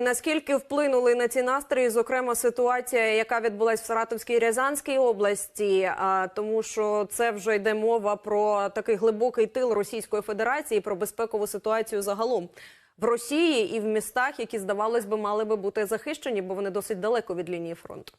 Наскільки вплинули на ці настрої, зокрема ситуація, яка відбулась в Саратовській Рязанській області, тому що це вже йде мова про такий глибокий тил Російської Федерації, про безпекову ситуацію загалом в Росії і в містах, які здавалось би мали би бути захищені, бо вони досить далеко від лінії фронту.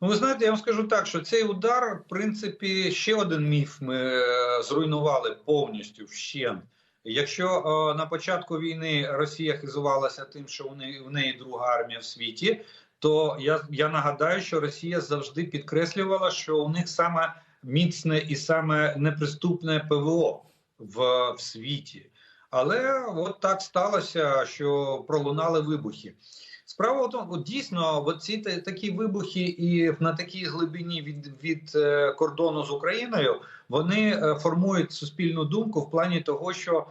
Ну, ви знаєте, я вам скажу так, що цей удар, в принципі, ще один міф ми е, зруйнували повністю вщент. Якщо е, на початку війни Росія хизувалася тим, що в неї, в неї друга армія в світі, то я я нагадаю, що Росія завжди підкреслювала, що у них саме міцне і саме неприступне ПВО в, в світі. Але от так сталося, що пролунали вибухи. Справа в тому, дійсно, от ці такі вибухи, і на такій глибині від від е, кордону з Україною вони е, формують суспільну думку в плані того, що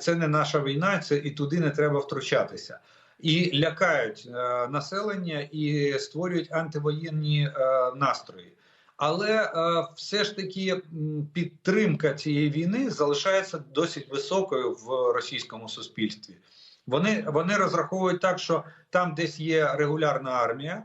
це не наша війна, це і туди не треба втручатися, і лякають е, населення і створюють антивоєнні настрої. Але все ж таки підтримка цієї війни залишається досить високою в російському суспільстві. Вони вони розраховують так, що там десь є регулярна армія, е,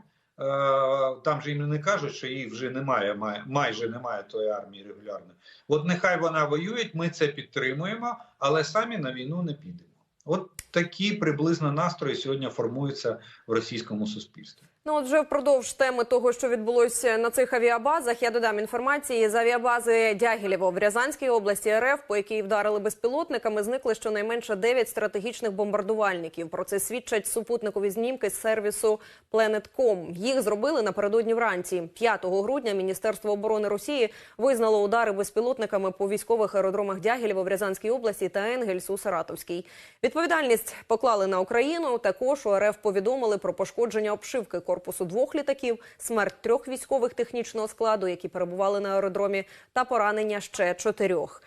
там же їм не кажуть, що їх вже немає, май, майже немає тої армії регулярної. От нехай вона воює, ми це підтримуємо, але самі на війну не підемо. От такі приблизно настрої сьогодні формуються в російському суспільстві. Ну, от вже впродовж теми того, що відбулося на цих авіабазах, я додам інформації з авіабази Дягілєво в Рязанській області РФ, по якій вдарили безпілотниками, зникли щонайменше 9 стратегічних бомбардувальників. Про це свідчать супутникові знімки з сервісу Planet.com. Їх зробили напередодні вранці. 5 грудня Міністерство оборони Росії визнало удари безпілотниками по військових аеродромах Дягілєво в Рязанській області та Енгельс у Саратовській. Відповідальність поклали на Україну. Також у РФ повідомили про пошкодження обшивки корпусу двох літаків, смерть трьох військових технічного складу, які перебували на аеродромі, та поранення ще чотирьох.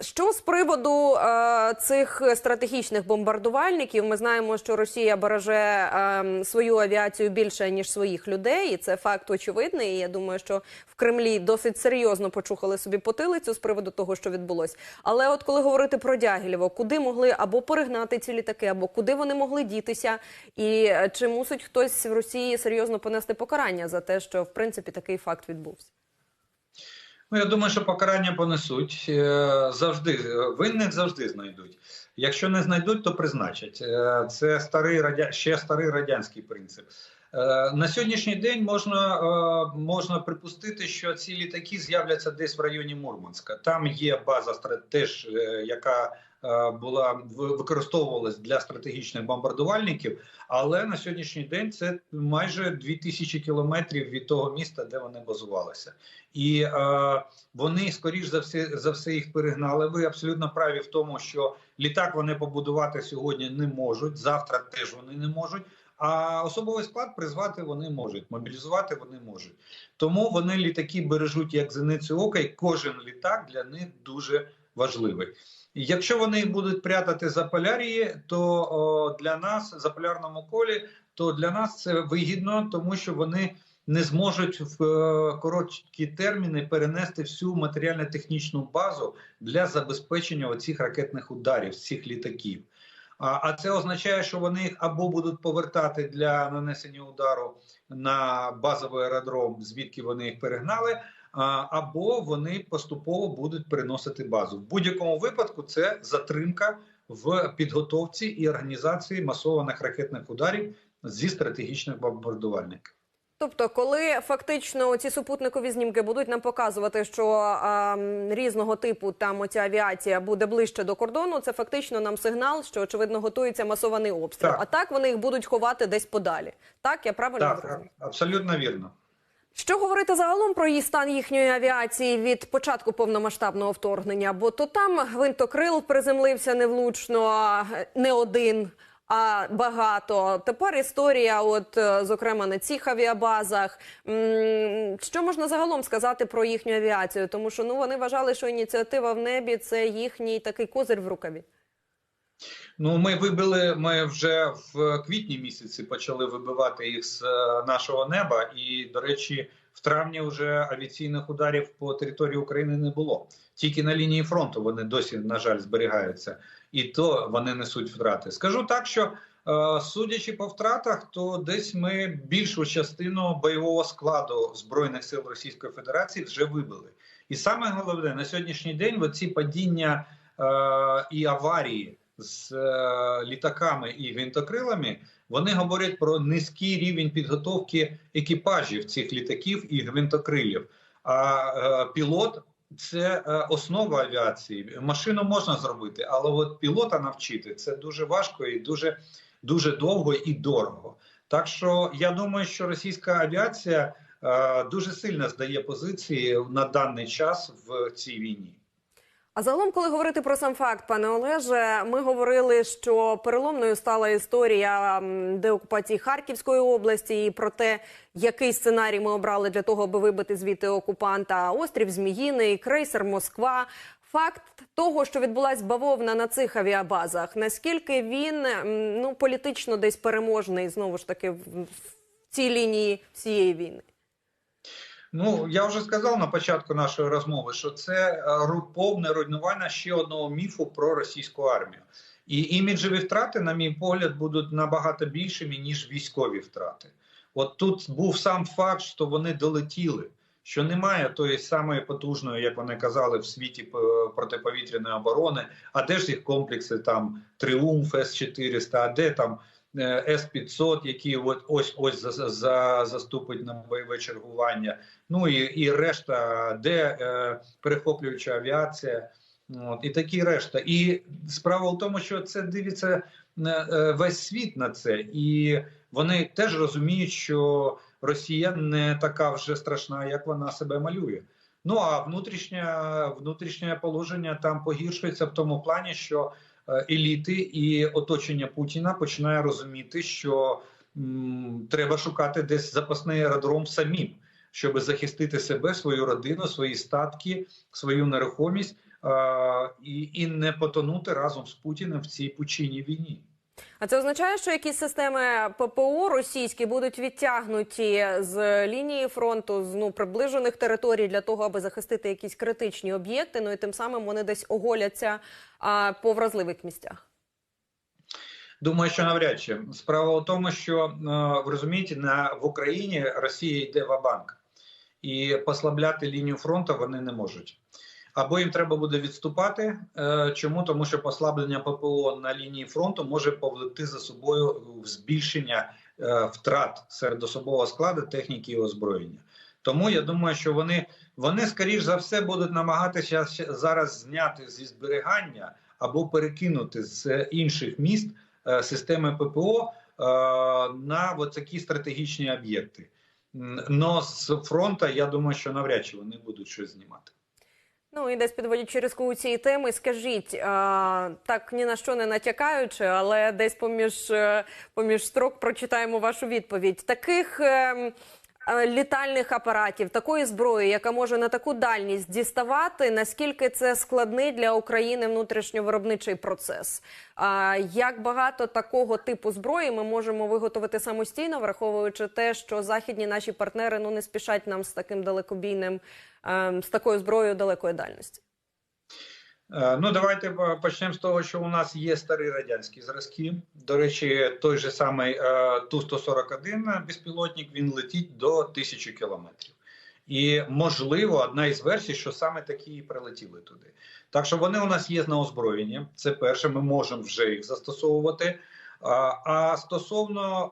Що з приводу е, цих стратегічних бомбардувальників? Ми знаємо, що Росія береже е, свою авіацію більше ніж своїх людей, і це факт очевидний. І Я думаю, що в Кремлі досить серйозно почухали собі потилицю з приводу того, що відбулось. Але от коли говорити про Дягілєво, куди могли або перегнати ці літаки, або куди вони могли дітися, і е, чи мусить хтось в Росії серйозно понести покарання за те, що в принципі такий факт відбувся? Ну, я думаю, що покарання понесуть е, завжди. Винних завжди знайдуть. Якщо не знайдуть, то призначать. Е, це старий радя... ще старий радянський принцип. Е, на сьогоднішній день можна можна припустити, що ці літаки з'являться десь в районі Мурманська. Там є база теж, яка була використовувалась для стратегічних бомбардувальників, але на сьогоднішній день це майже 2000 кілометрів від того міста, де вони базувалися, і е, вони скоріш за все за все їх перегнали. Ви абсолютно праві в тому, що літак вони побудувати сьогодні не можуть. Завтра теж вони не можуть. А особовий склад призвати вони можуть, мобілізувати вони можуть. Тому вони літаки бережуть як зеницю ока, і кожен літак для них дуже важливий. Якщо вони будуть прятати за полярії, то о, для нас за полярному колі, то для нас це вигідно, тому що вони не зможуть в е, короткі терміни перенести всю матеріально-технічну базу для забезпечення оцих ракетних ударів цих літаків. А а це означає, що вони їх або будуть повертати для нанесення удару на базовий аеродром, звідки вони їх перегнали, або вони поступово будуть переносити базу. В будь-якому випадку це затримка в підготовці і організації масованих ракетних ударів зі стратегічних бомбардувальників. Тобто, коли фактично ці супутникові знімки будуть нам показувати, що а, різного типу там оця авіація буде ближче до кордону, це фактично нам сигнал, що очевидно готується масований обстріл. Так. А так вони їх будуть ховати десь подалі. Так я правильно зрозумів? абсолютно вірно. Що говорити загалом про її стан їхньої авіації від початку повномасштабного вторгнення? Бо то там гвинтокрил приземлився невлучно, не один, а багато. Тепер історія, от е, зокрема на цих авіабазах. Що можна загалом сказати про їхню авіацію? Тому що ну вони вважали, що ініціатива в небі це їхній такий козир в рукаві. Ну, ми вибили. Ми вже в квітні місяці почали вибивати їх з е, нашого неба, і до речі, в травні вже авіаційних ударів по території України не було. Тільки на лінії фронту вони досі, на жаль, зберігаються, і то вони несуть втрати. Скажу так, що Е, Судячи по втратах, то десь ми більшу частину бойового складу збройних сил Російської Федерації вже вибили. І саме головне на сьогоднішній день оці падіння е, і аварії з е, літаками і гвинтокрилами вони говорять про низький рівень підготовки екіпажів цих літаків і гвинтокрилів. А е, пілот це е, основа авіації. Машину можна зробити, але от пілота навчити це дуже важко і дуже, дуже довго і дорого. Так що я думаю, що російська авіація дуже сильно здає позиції на даний час в цій війні. А загалом, коли говорити про сам факт, пане Олеже, ми говорили, що переломною стала історія деокупації Харківської області і про те, який сценарій ми обрали для того, аби вибити звідти окупанта. Острів Зміїний, крейсер Москва. Факт того, що відбулась бавовна на цих авіабазах, наскільки він ну політично десь переможний знову ж таки в, цій лінії всієї війни. Ну я вже сказав на початку нашої розмови, що це е, повне руйнування ще одного міфу про російську армію. І іміджеві втрати, на мій погляд, будуть набагато більшими ніж військові втрати. От тут був сам факт, що вони долетіли, що немає тої самої потужної, як вони казали, в світі протиповітряної оборони. А де ж їх комплекси там Тріумф С-400, а де там е, С-500, які от ось ось за, за, заступить на бойове чергування. Ну і, і решта, де е, перехоплююча авіація. От, і такі решта. І справа в тому, що це дивиться е, е, весь світ на це, і вони теж розуміють, що Росія не така вже страшна, як вона себе малює. Ну а внутрішнє, внутрішнє положення там погіршується в тому плані, що еліти і оточення Путіна починає розуміти, що треба шукати десь запасний аеродром самим, щоб захистити себе, свою родину, свої статки, свою нерухомість е, і не потонути разом з Путіним в цій пучині війні. А це означає, що якісь системи ППО російські будуть відтягнуті з лінії фронту з ну приближених територій для того, аби захистити якісь критичні об'єкти. Ну і тим самим вони десь оголяться а, по вразливих місцях. Думаю, що навряд чи справа в тому, що е, ви розумієте, на в Україні Росія йде в банк і послабляти лінію фронту вони не можуть. Або їм треба буде відступати. Е, Чому тому, що послаблення ППО на лінії фронту може повлекти за собою збільшення е, втрат серед особового складу техніки і озброєння. Тому я думаю, що вони вони скоріш за все будуть намагатися зараз зняти зі зберігання або перекинути з інших міст е, системи ППО на такі стратегічні об'єкти. Но з фронту я думаю, що навряд чи вони будуть щось знімати. Ну і десь підводячи різку цієї теми, скажіть а, так ні на що не натякаючи, але десь поміж, е, поміж строк прочитаємо вашу відповідь. Таких ем, літальних апаратів, такої зброї, яка може на таку дальність діставати, наскільки це складний для України внутрішньовиробничий процес? А як багато такого типу зброї ми можемо виготовити самостійно, враховуючи те, що західні наші партнери ну не спішать нам з таким далекобійним, ем, з такою зброєю далекої дальності? Е, Ну, давайте почнемо з того, що у нас є старі радянські зразки. До речі, той же самий е, Ту-141 безпілотник він летить до тисячі кілометрів. І можливо, одна із версій, що саме такі і прилетіли туди. Так що вони у нас є на озброєнні. Це перше, ми можемо вже їх застосовувати. А, стосовно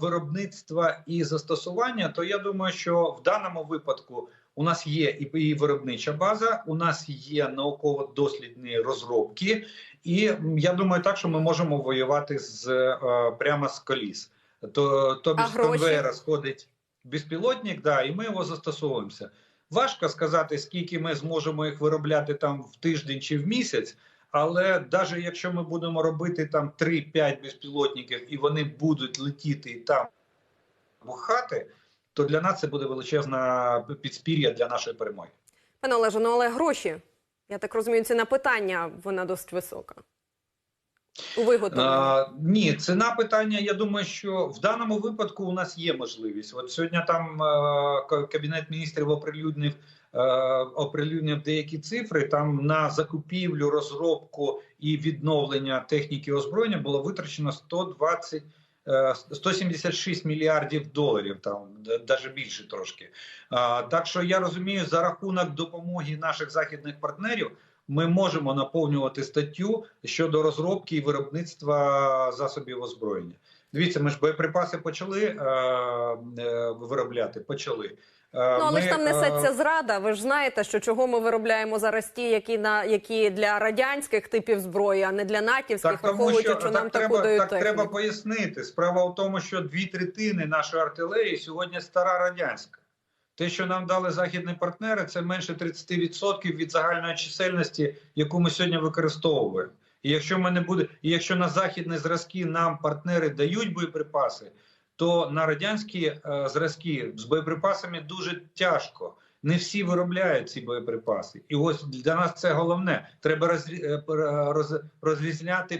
виробництва і застосування, то я думаю, що в даному випадку у нас є і, виробнича база, у нас є науково-дослідні розробки, і я думаю, так що ми можемо воювати з е, прямо з коліс. То тобі А з гроші? конвейера сходить безпілотник, да, і ми його застосовуємося. Важко сказати, скільки ми зможемо їх виробляти там в тиждень чи в місяць. Але навіть якщо ми будемо робити там 3-5 безпілотників і вони будуть летіти і там бухати, то для нас це буде величезна підспір'я для нашої перемоги. Пане Олеже, ну але гроші, я так розумію, ціна питання вона досить висока. У виготовленні. Ні, ціна питання. Я думаю, що в даному випадку у нас є можливість. От сьогодні там е, кабінет міністрів оприлюднив, е, оприлюднив деякі цифри. Там на закупівлю, розробку і відновлення техніки озброєння було витрачено 120 е, 176 мільярдів доларів, там навіть більше трошки. Так що я розумію, за рахунок допомоги наших західних партнерів ми можемо наповнювати статтю щодо розробки і виробництва засобів озброєння. Дивіться, ми ж боєприпаси почали е, е, виробляти. Почали. Е, Ну але ми, ж там е, несеться зрада. Ви ж знаєте, що чого ми виробляємо зараз ті, які на які для радянських типів зброї, а не для натівських, Так, тому враховуючи, що, що, так, нам треба, таку дають так треба пояснити. Справа в тому, що дві третини нашої артилерії сьогодні стара радянська. Те, що нам дали західні партнери, це менше 30% від загальної чисельності, яку ми сьогодні використовуємо. І якщо ми не буде, і якщо на західні зразки нам партнери дають боєприпаси, то на радянські е, зразки з боєприпасами дуже тяжко. Не всі виробляють ці боєприпаси, і ось для нас це головне. Треба розрі- е, роз, розрізняти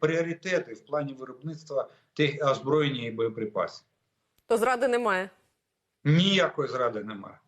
пріоритети в плані виробництва тих озброєння і боєприпасів. То зради немає. Ніякої зради немає.